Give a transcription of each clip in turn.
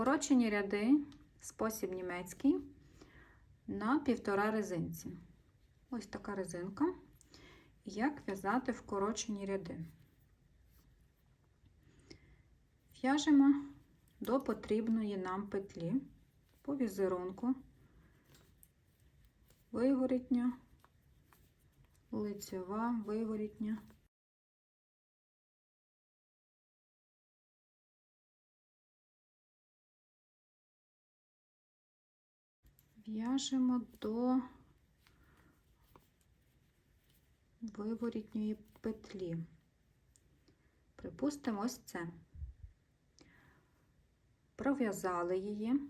Вкорочені ряди, спосіб німецький на півтора резинці. Ось така резинка. Як в'язати вкорочені ряди? В'яжемо до потрібної нам петлі по візерунку, виворітня, лицьова, виворітня. В'яжемо до виворітньої петлі. Припустимо ось це. Пров'язали її,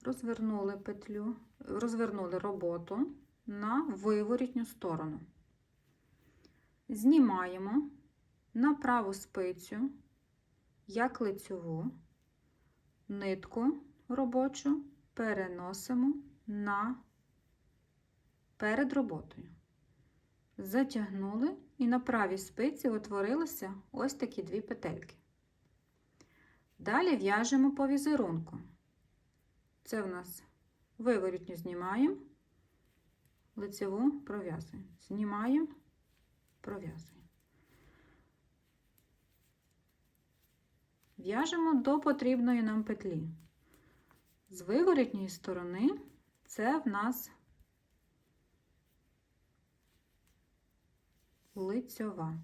розвернули петлю, розвернули роботу на виворітню сторону. Знімаємо на праву спицю, як лицьову, нитку робочу переносимо на перед роботою. Затягнули і на правій спиці утворилися ось такі дві петельки. Далі в'яжемо по візерунку. Це в нас виворітню знімаємо, лицеву пров'язуємо. Знімаємо, пров'язуємо. В'яжемо до потрібної нам петлі. З виворітньої сторони це в нас лицьова.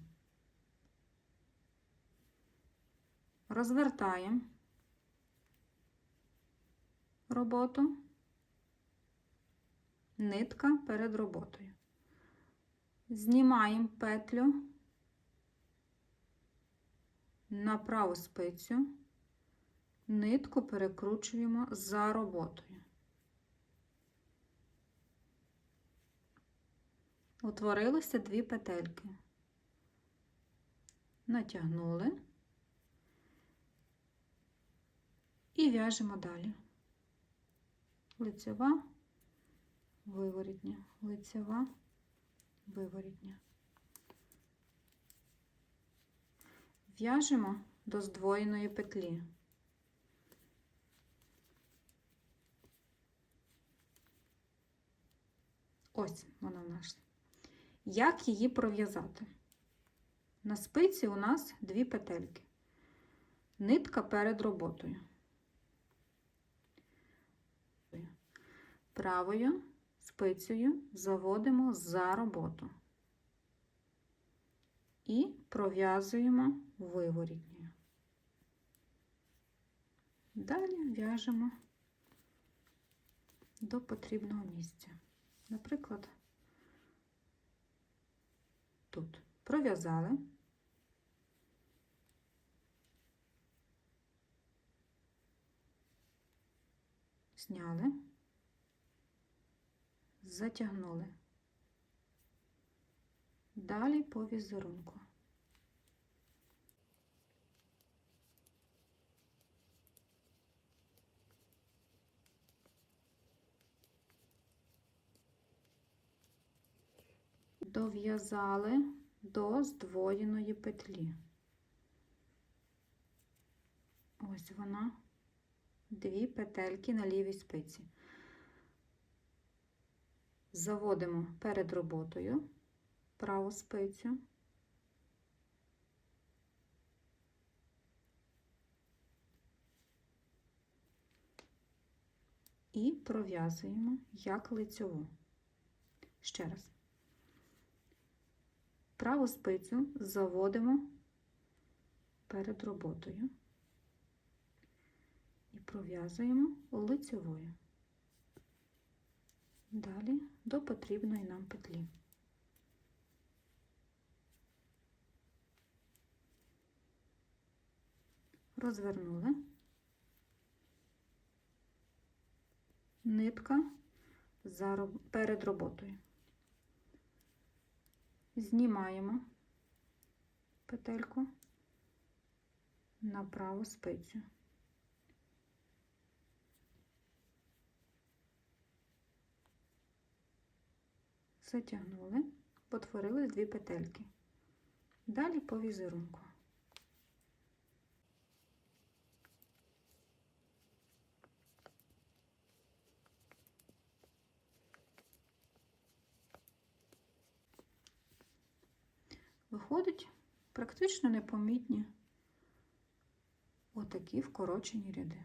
Розвертаємо роботу, нитка перед роботою. Знімаємо петлю на праву спицю, нитку перекручуємо за роботою. Утворилося дві петельки. Натягнули і в'яжемо далі. Лицева, виворітня, лицева, виворітня. В'яжемо до здвоєної петлі. Ось вона в нас. Як її пров'язати? На спиці у нас дві петельки. Нитка перед роботою. Правою спицею заводимо за роботу і пров'язуємо виворітньою. Далі в'яжемо до потрібного місця. Наприклад, тут пров'язали, зняли, затягнули. Далі по візерунку. Дов'язали до здвоєної петлі. Ось вона, дві петельки на лівій спиці. Заводимо перед роботою праву спицю. І пров'язуємо як лицьову. Ще раз праву спицю заводимо перед роботою і пров'язуємо лицевою. Далі до потрібної нам петлі. Розвернули, нитка перед роботою знімаємо петельку на праву спицю. Затягнули, потворили дві петельки. Далі по візерунку. Виходить практично непомітні отакі вкорочені ряди.